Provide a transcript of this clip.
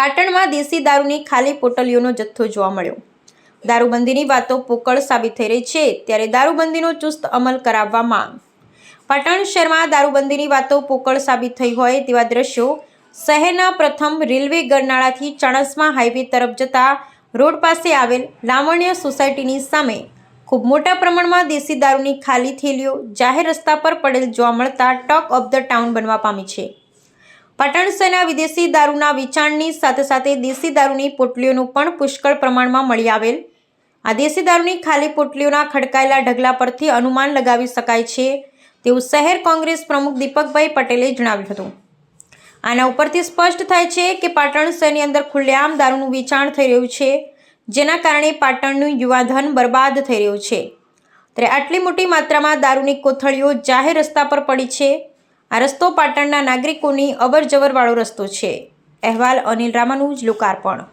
પાટણમાં દેશી દારૂની ખાલી પોટલીઓનો જથ્થો જોવા મળ્યો. દારૂબંધીની વાતો પોકળ સાબિત થઈ રહી છે, ત્યારે દારૂબંધીનો ચુસ્ત અમલ કરાવવા માંગ. પાટણ શહેરમાં દારૂબંધીની વાતો પોકળ સાબિત થઈ હોય તેવા દ્રશ્યો શહેરના પ્રથમ રેલવે ગરનાળાથી ચાણસ્મા હાઈવે તરફ જતા રોડ પાસે આવેલ લાવણ્ય સોસાયટીની સામે ખૂબ મોટા પ્રમાણમાં દેશી દારૂની ખાલી થેલીઓ જાહેર રસ્તા પર પડેલ જોવા મળતા ટોક ઓફ ધ ટાઉન બનવા પામી છે. પાટણ શહેરના વિદેશી દારૂના વેચાણની સાથે સાથે દેશી દારૂની પોટલીઓનું પણ પુષ્કળ પ્રમાણમાં મળી આવેલ. આ દેશી દારૂની ખાલી પોટલીઓના ખડકાયેલા ઢગલા પરથી અનુમાન લગાવી શકાય છે તેવું શહેર કોંગ્રેસ પ્રમુખ દીપકભાઈ પટેલે જણાવ્યું હતું. આના ઉપરથી સ્પષ્ટ થાય છે કે પાટણ શહેરની અંદર ખુલ્લેઆમ દારૂનું વેચાણ થઈ રહ્યું છે, જેના કારણે પાટણનું યુવાધન બરબાદ થઈ રહ્યું છે. ત્યારે આટલી મોટી માત્રામાં દારૂની કોથળીઓ જાહેર રસ્તા પર પડી છે આ રસ્તો પાટણના નાગરિકોની અવર જવરવાળો રસ્તો છે. અહેવાલ અનિલ રામાનુજ લોકાર્પણ.